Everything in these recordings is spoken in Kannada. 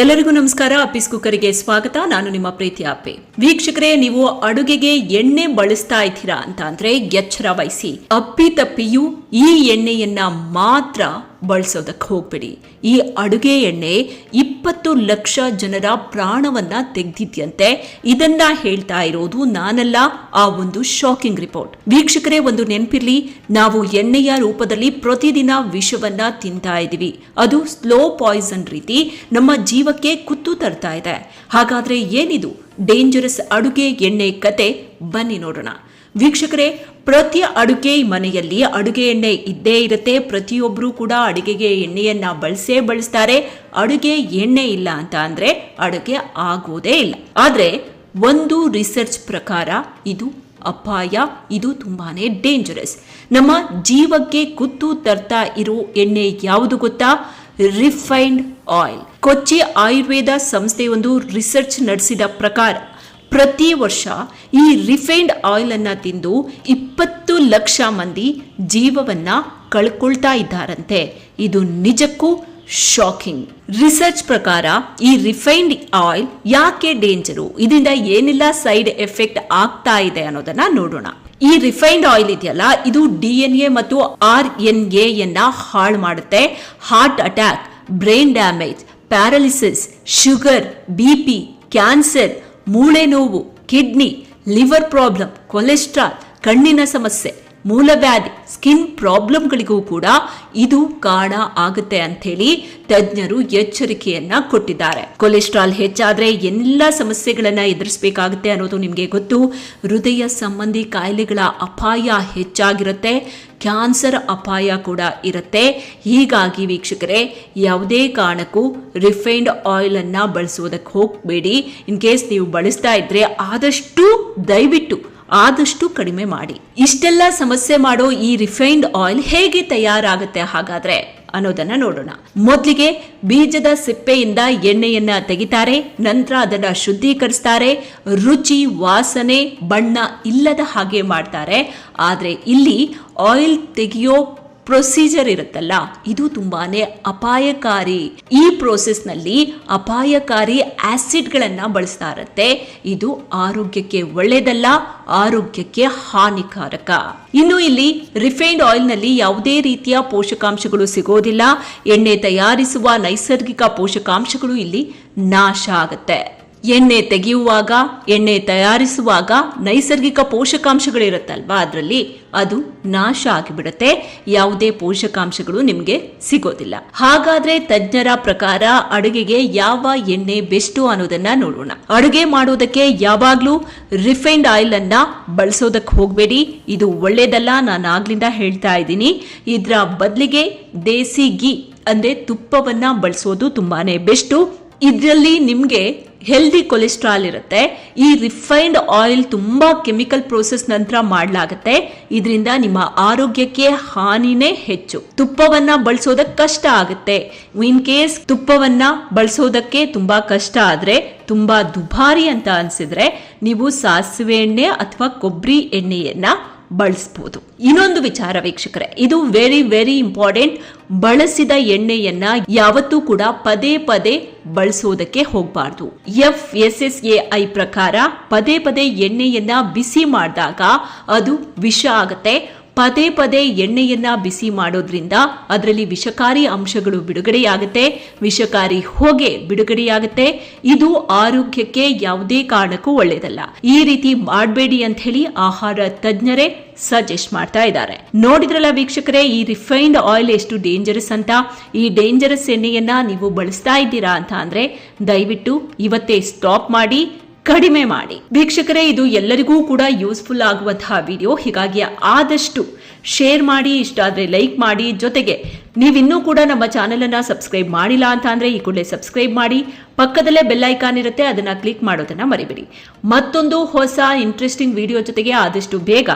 ಎಲ್ಲರಿಗೂ ನಮಸ್ಕಾರ. ಅಪ್ಪಿಸ್ ಕುಕ್ಕರಿಗೆ ಸ್ವಾಗತ. ನಾನು ನಿಮ್ಮ ಪ್ರೀತಿ ಅಪ್ಪೆ. ವೀಕ್ಷಕರೇ, ನೀವು ಅಡುಗೆಗೆ ಎಣ್ಣೆ ಬಳಸ್ತಾ ಇದ್ದೀರಾ ಅಂತ ಅಂದ್ರೆ ಎಚ್ಚರ ವಹಿಸಿ ಅಪ್ಪಿ ತಪ್ಪಿಯು ಈ ಎಣ್ಣೆಯನ್ನ ಮಾತ್ರ ಬಳಸೋದಕ್ಕೆ ಹೋಗಬೇಡಿ. ಈ ಅಡುಗೆ ಎಣ್ಣೆ ಇಪ್ಪತ್ತು ಲಕ್ಷ ಜನರ ಪ್ರಾಣವನ್ನ ತೆಗೆದಿದ್ಯಂತೆ. ಇದನ್ನ ಹೇಳ್ತಾ ಇರೋದು ನಾನಲ್ಲ, ಆ ಒಂದು ಶಾಕಿಂಗ್ ರಿಪೋರ್ಟ್ ವೀಕ್ಷಕರೇ, ಒಂದು ನೆನಪಿರ್ಲಿ, ನಾವು ಎಣ್ಣೆಯ ರೂಪದಲ್ಲಿ ಪ್ರತಿದಿನ ವಿಷವನ್ನ ತಿಂತಾ ಇದ್ದೀವಿ. ಅದು ಸ್ಲೋ ಪಾಯ್ಸನ್ ರೀತಿ ನಮ್ಮ ಜೀವಕ್ಕೆ ಕುತ್ತು ತರ್ತಾ ಇದೆ. ಹಾಗಾದ್ರೆ ಏನಿದು? ಡೇಂಜರಸ್ ಅಡುಗೆ ಎಣ್ಣೆ ಕತೆ. ಬನ್ನಿ ನೋಡೋಣ. ವೀಕ್ಷಕರೇ, ಪ್ರತಿ ಅಡುಗೆ ಮನೆಯಲ್ಲಿ ಅಡುಗೆ ಎಣ್ಣೆ ಇದ್ದೇ ಇರುತ್ತೆ. ಪ್ರತಿಯೊಬ್ಬರೂ ಕೂಡ ಅಡುಗೆಗೆ ಎಣ್ಣೆಯನ್ನ ಬಳಸೇ ಬಳಸ್ತಾರೆ. ಅಡುಗೆ ಎಣ್ಣೆ ಇಲ್ಲ ಅಂತ ಅಂದರೆ ಅಡುಗೆ ಆಗೋದೇ ಇಲ್ಲ. ಆದರೆ ಒಂದು ರಿಸರ್ಚ್ ಪ್ರಕಾರ ಇದು ಅಪಾಯ, ಇದು ತುಂಬಾನೇ ಡೇಂಜರಸ್ ನಮ್ಮ ಜೀವಕ್ಕೆ ಕುತ್ತು ತರ್ತಾ ಇರೋ ಎಣ್ಣೆ ಯಾವುದು ಗೊತ್ತಾ? ರಿಫೈನ್ಡ್ ಆಯಿಲ್ ಕೊಚ್ಚಿ ಆಯುರ್ವೇದ ಸಂಸ್ಥೆಯೊಂದು ರಿಸರ್ಚ್ ನಡೆಸಿದ ಪ್ರಕಾರ ಪ್ರತಿ ವರ್ಷ ಈ ರಿಫೈನ್ಡ್ ಆಯಿಲ್ ಅನ್ನ ತಿಂದು ಇಪ್ಪತ್ತು ಲಕ್ಷ ಮಂದಿ ಜೀವವನ್ನ ಕಳ್ಕೊಳ್ತಾ ಇದ್ದಾರಂತೆ. ಇದು ನಿಜಕ್ಕೂ ಶಾಕಿಂಗ್ ರಿಸರ್ಚ್ ಪ್ರಕಾರ ಈ ರಿಫೈನ್ಡ್ ಆಯಿಲ್ ಯಾಕೆ ಡೇಂಜರು? ಇದರಿಂದ ಏನೆಲ್ಲ ಸೈಡ್ ಎಫೆಕ್ಟ್ ಆಗ್ತಾ ಇದೆ ಅನ್ನೋದನ್ನ ನೋಡೋಣ. ಈ ರಿಫೈನ್ಡ್ ಆಯಿಲ್ ಇದೆಯಲ್ಲ, ಇದು ಡಿ ಎನ್ ಎ ಮತ್ತು ಆರ್ ಎನ್ ಎನ್ನ ಹಾಳು ಮಾಡುತ್ತೆ. Heart attack, brain damage, paralysis, sugar, B P, cancer ಮೂಳೆ ನೋವು, ಕಿಡ್ನಿ, ಲಿವರ್ ಪ್ರಾಬ್ಲಮ್, ಕೊಲೆಸ್ಟ್ರಾಲ್, ಕಣ್ಣಿನ ಸಮಸ್ಯೆ ಮೂಲವ್ಯಾಧಿ ಸ್ಕಿನ್ ಪ್ರಾಬ್ಲಮ್ಗಳಿಗೂ ಕೂಡ ಇದು ಕಾರಣ ಆಗುತ್ತೆ ಅಂಥೇಳಿ ತಜ್ಞರು ಎಚ್ಚರಿಕೆಯನ್ನ ಕೊಟ್ಟಿದ್ದಾರೆ. ಕೊಲೆಸ್ಟ್ರಾಲ್ ಹೆಚ್ಚಾದ್ರೆ ಎಲ್ಲ ಸಮಸ್ಯೆಗಳನ್ನ ಎದುರಿಸಬೇಕಾಗುತ್ತೆ ಅನ್ನೋದು ನಿಮಗೆ ಗೊತ್ತು. ಹೃದಯ ಸಂಬಂಧಿ ಕಾಯಿಲೆಗಳ ಅಪಾಯ ಹೆಚ್ಚಾಗಿರುತ್ತೆ. ಕ್ಯಾನ್ಸರ್ ಅಪಾಯ ಕೂಡ ಇರುತ್ತೆ. ಹೀಗಾಗಿ ವೀಕ್ಷಕರೇ, ಯಾವುದೇ ಕಾರಣಕ್ಕೂ ರಿಫೈನ್ಡ್ ಆಯಿಲ್ ಅನ್ನ ಬಳಸುವುದಕ್ಕೆ ಹೋಗಬೇಡಿ. ಇನ್ ಕೇಸ್ ನೀವು ಬಳಸ್ತಾ ಇದ್ರೆ ಆದಷ್ಟು ದಯವಿಟ್ಟು, ಆದಷ್ಟು ಕಡಿಮೆ ಮಾಡಿ. ಇಷ್ಟೆಲ್ಲ ಸಮಸ್ಯೆ ಮಾಡೋ ಈ ರಿಫೈನ್ಡ್ ಆಯಿಲ್ ಹೇಗೆ ತಯಾರಾಗುತ್ತೆ ಹಾಗಾದ್ರೆ? ಅನ್ನೋದನ್ನ ನೋಡೋಣ. ಮೊದಲಿಗೆ ಬೀಜದ ಸಿಪ್ಪೆಯಿಂದ ಎಣ್ಣೆಯನ್ನ ತೆಗಿತಾರೆ, ನಂತರ ಅದನ್ನ ಶುದ್ಧೀಕರಿಸ್ತಾರೆ, ರುಚಿ, ವಾಸನೆ, ಬಣ್ಣ ಇಲ್ಲದ ಹಾಗೆ ಮಾಡ್ತಾರೆ. ಆದರೆ ಇಲ್ಲಿ ಆಯಿಲ್ ತೆಗೆಯೋ ಪ್ರೊಸೀಜರ್ ಇರುತ್ತಲ್ಲ, ಇದು ತುಂಬಾನೇ ಅಪಾಯಕಾರಿ. ಈ ಪ್ರೋಸೆಸ್ನಲ್ಲಿ ಅಪಾಯಕಾರಿ ಆಸಿಡ್ಗಳನ್ನ ಬಳಸ್ತಾ ಇರತ್ತೆ. ಇದು ಆರೋಗ್ಯಕ್ಕೆ ಒಳ್ಳೆಯದಲ್ಲ ಆರೋಗ್ಯಕ್ಕೆ ಹಾನಿಕಾರಕ. ಇನ್ನು ಇಲ್ಲಿ ರಿಫೈನ್ಡ್ ಆಯಿಲ್ನಲ್ಲಿ ಯಾವುದೇ ರೀತಿಯ ಪೋಷಕಾಂಶಗಳು ಸಿಗೋದಿಲ್ಲ. ಎಣ್ಣೆ ತಯಾರಿಸುವ ನೈಸರ್ಗಿಕ ಪೋಷಕಾಂಶಗಳು ಇಲ್ಲಿ ನಾಶ ಆಗುತ್ತೆ. ಎಣ್ಣೆ ತೆಗೆಯುವಾಗ, ಎಣ್ಣೆ ತಯಾರಿಸುವಾಗ ನೈಸರ್ಗಿಕ ಪೋಷಕಾಂಶಗಳಿರುತ್ತಲ್ವಾ? ಅದರಲ್ಲಿ ಅದು ನಾಶ ಆಗಿಬಿಡುತ್ತೆ. ಯಾವುದೇ ಪೋಷಕಾಂಶಗಳು ನಿಮಗೆ ಸಿಗೋದಿಲ್ಲ. ಹಾಗಾದ್ರೆ ತಜ್ಞರ ಪ್ರಕಾರ ಅಡುಗೆಗೆ ಯಾವ ಎಣ್ಣೆ ಬೆಸ್ಟು ಅನ್ನೋದನ್ನ ನೋಡೋಣ. ಅಡುಗೆ ಮಾಡೋದಕ್ಕೆ ಯಾವಾಗ್ಲೂ ರಿಫೈನ್ಡ್ ಆಯಿಲ್ ಅನ್ನ ಬಳಸೋದಕ್ಕೆ ಹೋಗಬೇಡಿ. ಇದು ಒಳ್ಳೇದಲ್ಲ. ನಾನು ಆಗ್ಲಿಂದ ಹೇಳ್ತಾ ಇದ್ದೀನಿ. ಇದರ ಬದಲಿಗೆ ದೇಸಿ ಗೀ ಅಂದ್ರೆ ತುಪ್ಪವನ್ನ ಬಳಸೋದು ತುಂಬಾನೇ ಬೆಸ್ಟು. ಇದರಲ್ಲಿ ನಿಮಗೆ ಹೆಲ್ದಿ ಕೊಲೆಸ್ಟ್ರಾಲ್ ಇರುತ್ತೆ. ಈ ರಿಫೈನ್ಡ್ ಆಯಿಲ್ ತುಂಬಾ ಕೆಮಿಕಲ್ ಪ್ರೋಸೆಸ್ ನಂತರ ಮಾಡಲಾಗುತ್ತೆ. ಇದರಿಂದ ನಿಮ್ಮ ಆರೋಗ್ಯಕ್ಕೆ ಹಾನಿನೇ ಹೆಚ್ಚು. ತುಪ್ಪವನ್ನ ಬಳಸೋದಕ್ಕೆ ಕಷ್ಟ ಆಗುತ್ತೆ. ಇನ್ ಕೇಸ್ ತುಪ್ಪವನ್ನ ಬಳಸೋದಕ್ಕೆ ತುಂಬಾ ಕಷ್ಟ ಆದ್ರೆ, ತುಂಬಾ ದುಬಾರಿ ಅಂತ ಅನ್ಸಿದ್ರೆ, ನೀವು ಸಾಸಿವೆ ಎಣ್ಣೆ ಅಥವಾ ಕೊಬ್ಬರಿ ಎಣ್ಣೆಯನ್ನ ಬಳಸಬಹುದು ಇನ್ನೊಂದು ವಿಚಾರ ವೀಕ್ಷಕರೇ, ಇದು ವೆರಿ ವೆರಿ ಇಂಪಾರ್ಟೆಂಟ್ ಬಳಸಿದ ಎಣ್ಣೆಯನ್ನ ಯಾವತ್ತೂ ಕೂಡ ಪದೇ ಪದೇ ಬಳಸೋದಕ್ಕೆ ಹೋಗಬಾರ್ದು. F S S A I ಪ್ರಕಾರ ಪದೇ ಪದೇ ಎಣ್ಣೆಯನ್ನ ಬಿಸಿ ಮಾಡಿದಾಗ ಅದು ವಿಷ ಆಗತ್ತೆ. ಪದೇ ಪದೇ ಎಣ್ಣೆಯನ್ನ ಬಿಸಿ ಮಾಡೋದ್ರಿಂದ ಅದರಲ್ಲಿ ವಿಷಕಾರಿ ಅಂಶಗಳು ಬಿಡುಗಡೆಯಾಗುತ್ತೆ. ವಿಷಕಾರಿ ಹೊಗೆ ಬಿಡುಗಡೆಯಾಗುತ್ತೆ. ಇದು ಆರೋಗ್ಯಕ್ಕೆ ಯಾವುದೇ ಕಾರಣಕ್ಕೂ ಒಳ್ಳೆಯದಲ್ಲ. ಈ ರೀತಿ ಮಾಡಬೇಡಿ ಅಂತ ಹೇಳಿ ಆಹಾರ ತಜ್ಞರೇ ಸಜೆಸ್ಟ್ ಮಾಡ್ತಾ ಇದ್ದಾರೆ. ನೋಡಿದ್ರಲ್ಲ ವೀಕ್ಷಕರೇ, ಈ ರಿಫೈನ್ಡ್ ಆಯಿಲ್ ಎಷ್ಟು ಡೇಂಜರಸ್ ಅಂತ? ಈ ಡೇಂಜರಸ್ ಎಣ್ಣೆಯನ್ನ ನೀವು ಬಳಸ್ತಾ ಇದ್ದೀರಾ ಅಂತ ಅಂದ್ರೆ ದಯವಿಟ್ಟು ಇವತ್ತೇ ಸ್ಟಾಪ್ ಮಾಡಿ. ಕಡಿಮೆ ಮಾಡಿ. ವೀಕ್ಷಕರೇ, ಇದು ಎಲ್ಲರಿಗೂ ಕೂಡ ಯೂಸ್ಫುಲ್ ಆಗುವಂತಹ ವಿಡಿಯೋ ಹೀಗಾಗಿ ಆದಷ್ಟು ಶೇರ್ ಮಾಡಿ, ಇಷ್ಟ ಆದರೆ ಲೈಕ್ ಮಾಡಿ. ಜೊತೆಗೆ ನೀವಿನ್ನೂ ಕೂಡ ನಮ್ಮ ಚಾನೆಲ್ ಅನ್ನ ಸಬ್ಸ್ಕ್ರೈಬ್ ಮಾಡಿಲ್ಲ ಅಂತ ಅಂದ್ರೆ ಈ ಕೂಡಲೇ ಸಬ್ಸ್ಕ್ರೈಬ್ ಮಾಡಿ. ಪಕ್ಕದಲ್ಲೇ ಬೆಲ್ ಐಕಾನ್ ಇರುತ್ತೆ, ಅದನ್ನ ಕ್ಲಿಕ್ ಮಾಡೋದನ್ನ ಮರಿಬೇಡಿ. ಮತ್ತೊಂದು ಹೊಸ ಇಂಟ್ರೆಸ್ಟಿಂಗ್ ವಿಡಿಯೋ ಜೊತೆಗೆ ಆದಷ್ಟು ಬೇಗ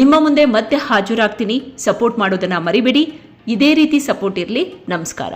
ನಿಮ್ಮ ಮುಂದೆ ಮತ್ತೆ ಹಾಜರಾಗ್ತೀನಿ. ಸಪೋರ್ಟ್ ಮಾಡೋದನ್ನ ಮರಿಬೇಡಿ. ಇದೇ ರೀತಿ ಸಪೋರ್ಟ್ ಇರಲಿ. ನಮಸ್ಕಾರ.